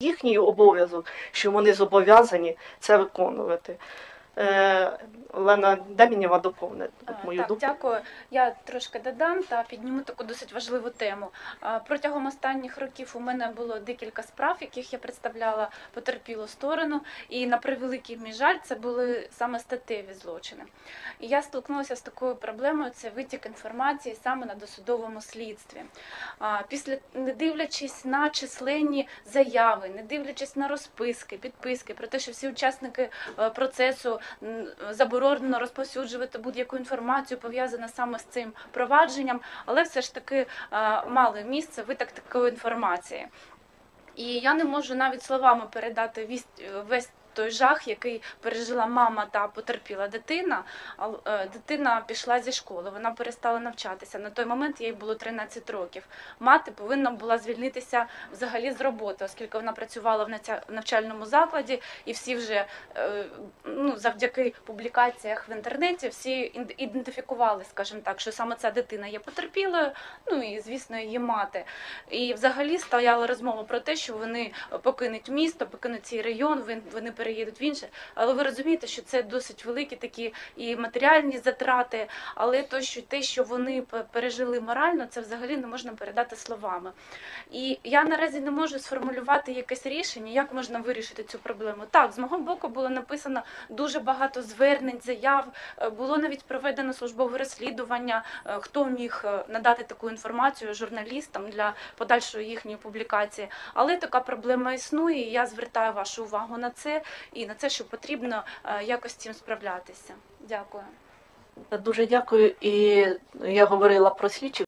їхній обов'язок, що вони зобов'язані це виконувати. Е, Лена Демінєва доповнить А, мою Так, думку. дякую. Я трошки додам та підніму таку досить важливу тему. Протягом останніх років у мене було декілька справ, яких я представляла потерпілу сторону, і на превеликий мій жаль, це були саме статеві злочини. І я столкнулася з такою проблемою: це витік інформації саме на досудовому слідстві. Після не дивлячись на численні заяви, не дивлячись на розписки, підписки про те, що всі учасники е, процесу заборонено розповсюджувати будь-яку інформацію пов'язану саме з цим провадженням, але все ж таки е, мали місце виток такої інформації. І я не можу навіть словами передати весь той жах, який пережила мама та потерпіла дитина. Е, Дитина пішла зі школи, вона перестала навчатися. На той момент їй було 13 років. Мати повинна була звільнитися взагалі з роботи, оскільки вона працювала в навчальному закладі, і всі вже е, ну, завдяки публікаціях в інтернеті всі ідентифікували, скажімо так, що саме ця дитина є потерпілою, ну і звісно, її мати. І взагалі стояла розмова про те, що вони покинуть місто, покинуть цей район, вони переїдуть в інше. Але ви розумієте, що це досить великі такі і матеріальні затрати, але то, що те, що вони пережили морально, це взагалі не можна передати словами. І я наразі не можу сформулювати якесь рішення, як можна вирішити цю проблему. Так, з мого боку було написано дуже багато звернень, заяв. Е, Було навіть проведено службове розслідування, е, хто міг е, надати таку інформацію журналістам для подальшої їхньої публікації. Але така проблема існує. і Я звертаю вашу увагу на це і на це, що потрібно е, якось цим справлятися. Дякую. Дуже дякую. І я говорила про слідчих.